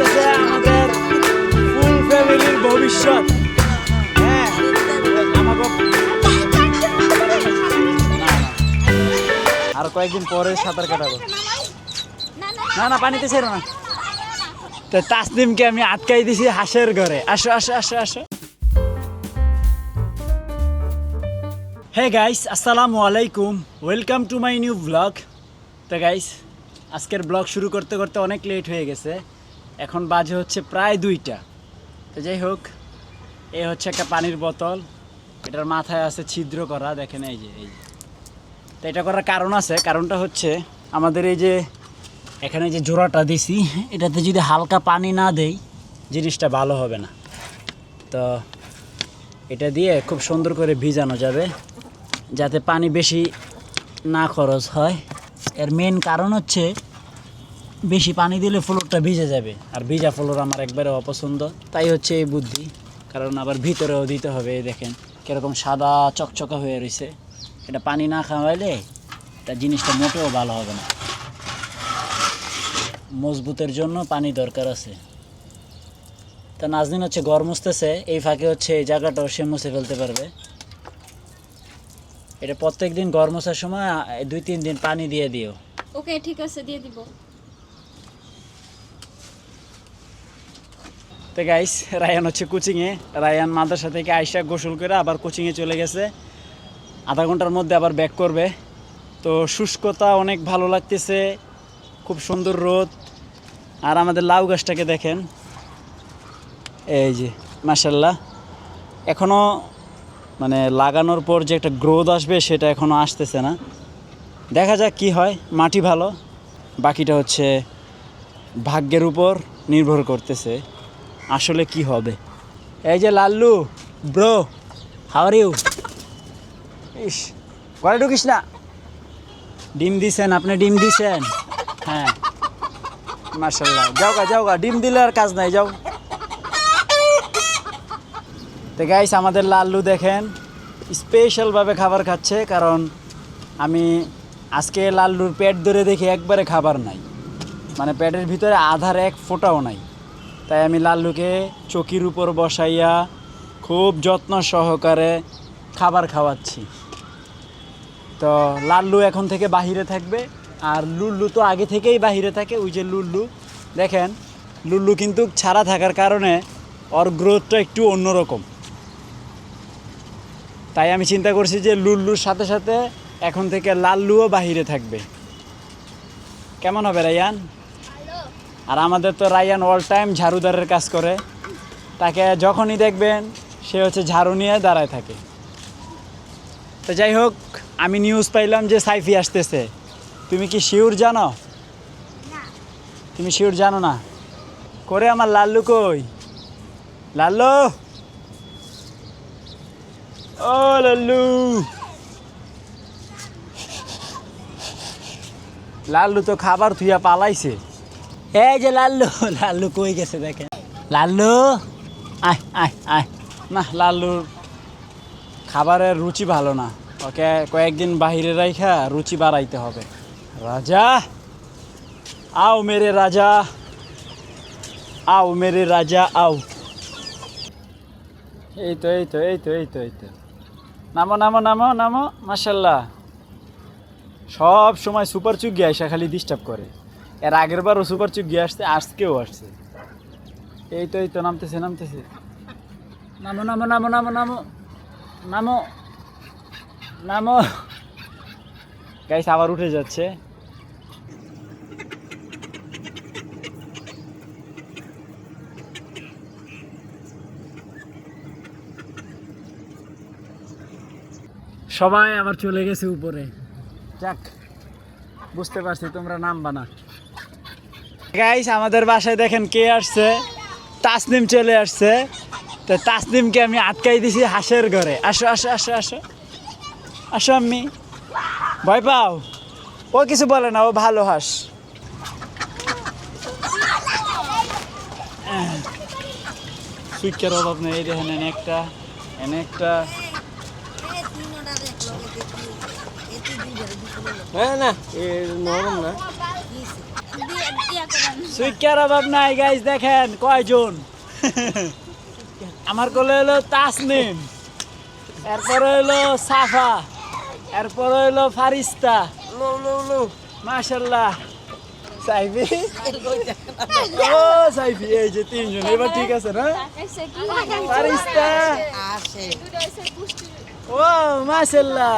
আসতেছে আমাদের ফুল ফ্যামিলির ভবিষ্যৎ। হ্যাঁ আর কয়েকদিন পরে সাঁতার কাটাবো। না না পানিতে ছেড়ো না। তো তাসনিমকে আমি আটকাই দিছি হাঁসের ঘরে। আসো আসো আসো আসো। হে গাইস আসসালামু আলাইকুম। Welcome to my new vlog তো গাইস আজকের ব্লগ শুরু করতে করতে অনেক লেট হয়ে গেছে। এখন বাজে হচ্ছে প্রায় দুইটা। তো যাই হোক এই হচ্ছে একটা পানির বোতল। এটার মাথায় আছে ছিদ্র করা, দেখেন এই যে এই যে। তো এটা করার কারণ আছে, কারণটা হচ্ছে আমাদের এই যে, এখানে যে জোড়াটা দিছি, এটাতে যদি হালকা পানি না দেই, জিনিসটা ভালো হবে না। তো এটা দিয়ে খুব সুন্দর করে ভিজানো যাবে, যাতে পানি বেশি না খরচ হয়। এর মেন কারণ হচ্ছে বেশি পানি দিলে ফ্লোরটা ভিজে যাবে। আর ভিজা ফ্লোর আমার একবারে অপছন্দ। তাই হচ্ছে এই বুদ্ধি। কারণ আবার ভিতরেও দিতে হবে দেখেন। কীরকম সাদা, চকচকা হয়ে রয়েছে এটা পানি না খাওয়াইলে তা জিনিসটা মোটেও ভালো হবে না। মজবুতের জন্য পানি দরকার আছে। তা নাজদিন হচ্ছে ঘর মুছতেছে। এই ফাঁকে হচ্ছে এই জায়গাটাও সে মুছে ফেলতে পারবে। এটা প্রত্যেক দিন মোছার সময় দুই, তিন দিন পানি দিয়ে দিও। ওকে, ঠিক আছে, দিয়ে দিব। তো গাইস রায়ান হচ্ছে কোচিংয়ে রায়ান মাদ্রাসা থেকে আইসা গোসল করে আবার কোচিংয়ে চলে গেছে। আধা ঘণ্টার মধ্যে আবার ব্যাক করবে। তো শুষ্কতা অনেক ভালো লাগতেছে, খুব সুন্দর রোদ। আর আমাদের লাউ গাছটাকে দেখেন। এই যে মাসাল্লাহ এখনও মানে লাগানোর পর যে একটা গ্রোথ আসবে সেটা এখনও আসতেছে না। দেখা যাক কি হয়, মাটি ভালো। বাকিটা হচ্ছে ভাগ্যের উপর নির্ভর করতেছে। আসলে কি হবে? এই যে Lallu bro how are you ইস, ঘরে ঢুকিস না। ডিম দিছেন, আপনি ডিম দিছেন? হ্যাঁ। মার্শাল্লাহ যাও গা যাও গা, ডিম দিলে আর কাজ নাই, যাও। তো গাইস আমাদের লাল্লু দেখেন স্পেশালভাবে খাবার খাচ্ছে, কারণ আমি আজকে লাল্লুর পেট ধরে দেখি একবারে খাবার নাই। মানে পেটের ভিতরে আধার এক ফোঁটাও নাই। তাই আমি লাল্লুকে চকির উপর বসাইয়া খুব যত্ন সহকারে খাবার খাওয়াচ্ছি। তো লাল্লু এখন থেকে বাহিরে থাকবে, আর লুল্লু তো আগে থেকেই বাহিরে থাকে। ওই যে লুল্লু, দেখেন, লুল্লু কিন্তু ছাড়া থাকার কারণে ওর গ্রোথটা একটু অন্যরকম। তাই আমি চিন্তা করছি যে লুল্লুর সাথে সাথে এখন থেকে লাল্লুও বাহিরে থাকবে। কেমন হবে রাইয়ান আর আমাদের তো রায়ান অল টাইম ঝাড়ুদারের কাজ করে। তাকে যখনই দেখবেন, সে হচ্ছে ঝাড়ু নিয়ে দাঁড়ায় থাকে। তো যাই হোক, আমি নিউজ পাইলাম যে সাইফি আসতেছে। তুমি কি শিওর জানো? তুমি শিওর জানো না? করে আমার লাল্লু কই? লাল্লু! ও লাল্লু! লাল্লু তো খাবার থুইয়া পালাইছে। এই যে লাল্লু লাল্লু কই গেছে দেখে লাল্লু, আয় আয় আয়। না, লাল্লুর খাবারের রুচি ভালো না। ওকে কয়েকদিন বাহিরে রাইখা রুচি বাড়াইতে হবে। রাজা, আও মেরে রাজা, আও মেরে রাজা, আও। এই তো এই তো এই তো এই তো এই তো। নামো নামো নামো নামো মাসাল্লাহ সব সময় সুপার চুগি আইসা খালি ডিস্টার্ব করে। এর আগের বারও সুপার চুগি আসছে, আজকেও আসছে। এই তো এই তো, নামতেছে নামতেছে। নামো নামো নামো নামো নামো। নামো। নামো। গাইস আবার উঠে যাচ্ছে। সবাই আবার চলে গেছে উপরে। যাক, বুঝতে পারছি তোমরা নামবা না। গাইস আমাদের বাসায় দেখেন কে আসছে? তাসনিম চলে আসছে। তো তাসনিমকে আমি আটকাই দিছি হাঁসের ঘরে। আসো আসো আসো আসো। আসো আমি ভয় পাও? ও কিছু বলে না ও ভালো হাঁস। সুইকের অভাব নেই দেখেন এনে একটা এনে একটা। হ্যাঁ না এ নরম না। সুইকার অভাব নাই দেখেন কয়জন? আমার কোলে হলো তাসনিম এরপরে হলো সাফা এরপরে হলো ফারিস্তা। মাশাল্লাহ সাইফি? ও সাইফি এই যে তিনজন এবার ঠিক আছে না? ফারিস্তা। ও মাশাল্লাহ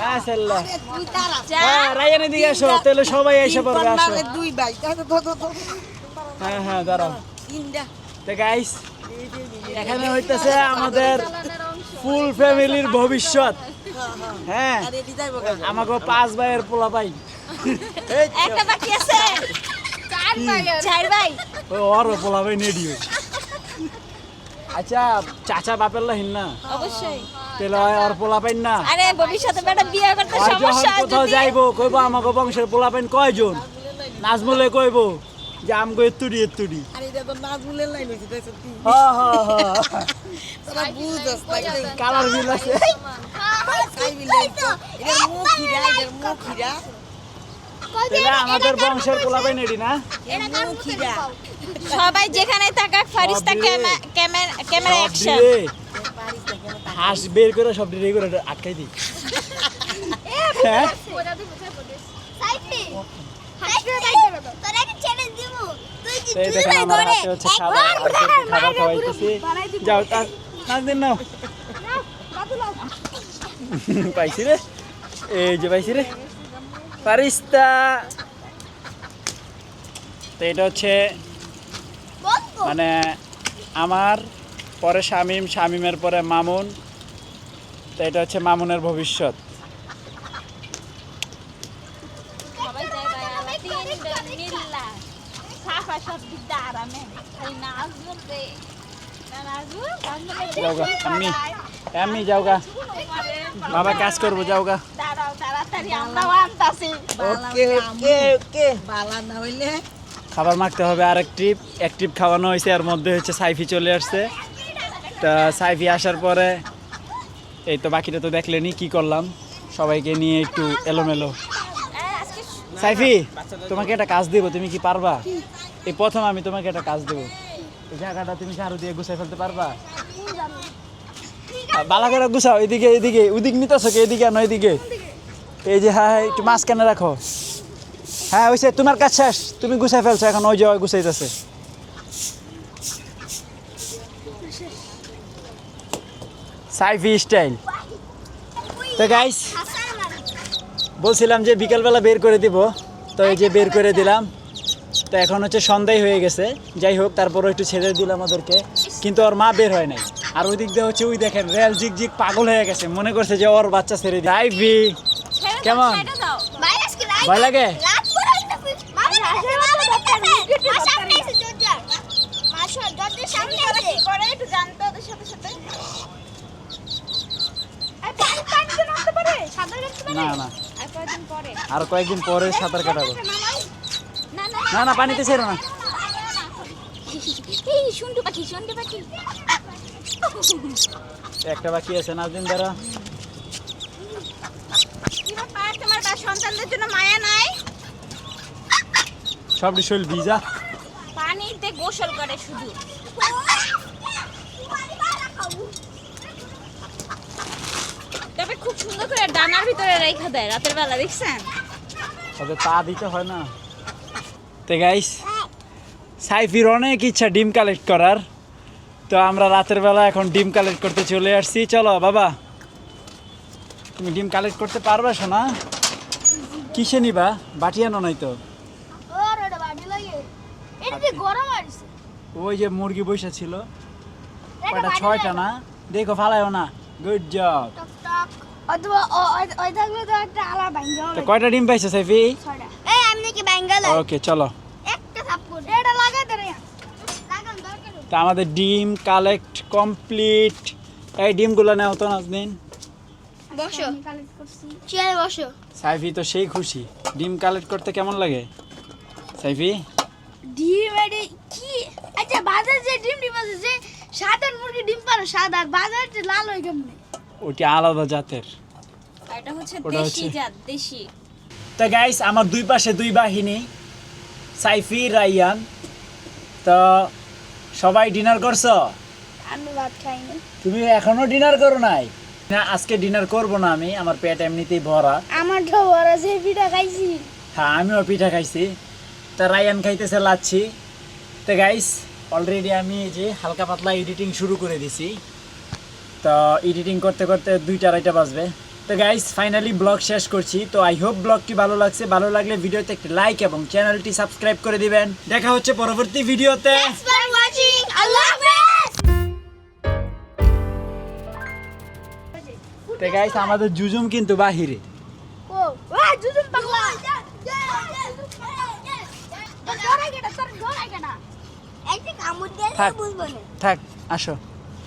হ্যাঁ রায়ান এদিকে আসো তাহলে সবাই এসে পড়বে আসো। দুই ভাই। দাদা দাদা দাদা হ্যাঁ হ্যাঁ দাঁড়াও। তো গাইস এখানে হইতেছে আমাদের ফুল ফ্যামিলির ভবিষ্যৎ। হ্যাঁ আমাকে পাঁচ ভাইয়ের পোলা পাই একটা বাকি আছে। চার ভাই। ওর পোলা পাই নেডিও আচ্ছা চাচা বাপের লাহিন না অবশ্যই। তাহলে হয় ওর পোলা পাইন না? আরে ভবিষ্যতে বেটা বিয়ে করতে যখন কোথাও যাইবো কইব আমাকে বংশের পোলা পাইন কয়জন? নাজমুলে কইব যে আমগো এত্তুডি এত্তুডি আর এটা তো লাইন হইছে দেখছ তুই হ্যাঁ হ্যাঁ হ্যাঁ তোরা বুঝছস লাগছে কালার বিল আছে। বিলাই এটা মুখ মুখ আমাদের বংশের এডি না। সবাই যেখানে থাকাক ফারিস্তা ক্যামেরা ক্যামেরা অ্যাকশন। হাঁস বের করে সব রেডি করে আটকাই দিই। হ্যাঁ যাও তার নাচ দিন নাও। পাইছি রে? এই যে পাইছি রে। ফারিস্তা তো এটা হচ্ছে মানে আমার পরে শামিম শামিমের পরে মামুন। তো এটা হচ্ছে মামুনের ভবিষ্যৎ। আমি আমি যাওগা বাবা কাজ করব যাওগা তাড়াতাড়ি আমরাও আনতাছি। ওকে ওকে ওকে। বালা না হইলে? খাবার মাখতে হবে আর এক ট্রিপ এক ট্রিপ খাওয়ানো হয়েছে এর মধ্যে হচ্ছে সাইফি চলে আসছে। তা সাইফি আসার পরে এই তো বাকিটা তো দেখলেনি কি করলাম? সবাইকে নিয়ে একটু এলোমেলো। সাইফি তোমাকে একটা কাজ দেবো তুমি কি পারবা? এই প্রথম আমি তোমাকে একটা কাজ দেবো। এই জায়গাটা তুমি ঝাড়ু দিয়ে গুছাই ফেলতে পারবা? বালা করে গুছাও এদিকে এদিকে। ওদিক নিতেছো এদিকে আনো এদিকে। এই যে হ্যাঁ হ্যাঁ, একটু মাঝখানে রাখো। হ্যাঁ ওইসে তোমার কাজ শেষ। তুমি গুছাই ফেলছো এখন ওই যে গুছাইতেছে। সাইফি স্টাইল। তো গাইস বলছিলাম যে বিকালবেলা বের করে দিব তো এই যে বের করে দিলাম। তো এখন হচ্ছে সন্ধ্যায় হয়ে গেছে। যাই হোক তারপর একটু ছেড়ে দিলাম ওদেরকে। কিন্তু ওর মা বের হয় নাই। আর ওই দিক দিয়ে হচ্ছে ওই দেখেন রেল জিগ জিগ পাগল হয়ে গেছে। মনে করছে যে ওর বাচ্চা ছেড়ে দিই কেমন? ভয় লাগে? একটু জানতো ওদের সাথে সাথে। না না। আর কয়েকদিন পরে? আর কয়েকদিন পরে সাঁতার কাটাবো। না না না না পানিতে ছেড়ো না। পাখি শুনটু পাখি। একটা বাকি আছে নাজদিন দ্বারা কি ব্যাপার তোমার বা সন্তানদের জন্য মায়া নাই। সব ভিজা। পানিতে গোসল করে শুধু। তবে খুব সুন্দর করে ডানার ভিতরে রেখা দেয় রাতের বেলা দেখছেন? তবে তা দিতে হয় না। তো গাইস সাইফির অনেক ইচ্ছা ডিম কালেক্ট করার। তো আমরা রাতের বেলা এখন ডিম কালেক্ট করতে চলে আসছি। চলো বাবা। তুমি ডিম কালেক্ট করতে পারবে শোনা কিসে নিবা? বাটিয়ানো নাই তো। ওই যে মুরগি বসে ছিল। কয়টা? ছয়টা না? দেখো ফালাইও না। গুড জব কয়টা ডিম পাইছো সাইফি ওকে চলো। তা আমাদের ডিম কালেক্ট কমপ্লিট এই ডিমগুলো নেও তো নাজদিন বসো চেয়ারে বসো। সাইফি তো সেই খুশি। ডিম কালেক্ট করতে কেমন লাগে? সাইফি? ডিম এডি কি? আচ্ছা বাজার যে ডিম ডিম আছে যে সাদা মুরগি ডিম পারে সাদা আর বাজার যে লাল হয় কেমনে? ওটি আলাদা জাতের। এটা হচ্ছে দেশি জাত দেশি। তা গাইস আমার দুই পাশে দুই বাহিনী সাইফি রাইয়ান। তো সবাই ডিনার করছ? আমি ভাত খাইনি। তুমি এখনও ডিনার করো নাই? না আজকে ডিনার করব না আমি আমার পেট এমনিতেই ভরা। আমার খবর আছে পিঠা খাইছি। হ্যাঁ আমিও পিঠা খাইছি। তা রায়ান খাইতেছে লাচ্ছি। তো গাইস অলরেডি আমি যে হালকা পাতলা এডিটিং শুরু করে দিছি। তো এডিটিং করতে করতে দুইটা আড়াইটা বাজবে। তো গাইস ফাইনালি ব্লগ শেষ করছি। তো আই হোপ ব্লগটি ভালো লাগছে। ভালো লাগলে ভিডিওতে একটি লাইক এবং চ্যানেলটি সাবস্ক্রাইব করে দিবেন। দেখা হচ্ছে পরবর্তী ভিডিওতে তো গাইস আমাদের জুজুম কিন্তু বাহিরে থাক। থাক আসো